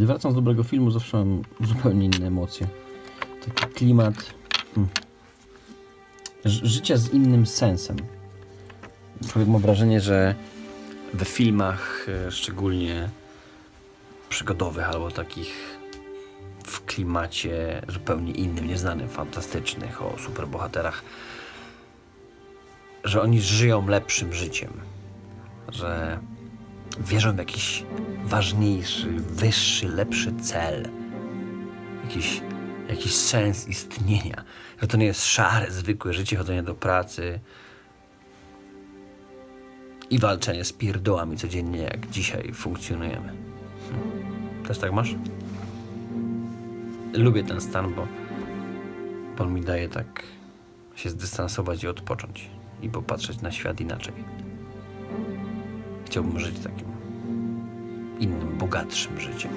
Kiedy wracam z dobrego filmu, zawsze mam zupełnie inne emocje. Taki klimat hmm, życia z innym sensem. Człowiek ma wrażenie, że we filmach, e, szczególnie przygodowych albo takich w klimacie zupełnie innym, nieznanym, fantastycznych, o superbohaterach, że oni żyją lepszym życiem, że wierzą w jakiś ważniejszy, wyższy, lepszy cel, jakiś, jakiś sens istnienia, że to nie jest szare, zwykłe życie, chodzenie do pracy i walczenie z pierdołami codziennie, jak dzisiaj funkcjonujemy. Hmm. Też tak masz? Lubię ten stan, bo, bo on mi daje tak się zdystansować i odpocząć i popatrzeć na świat inaczej. Chciałbym żyć takim innym, bogatszym życiem.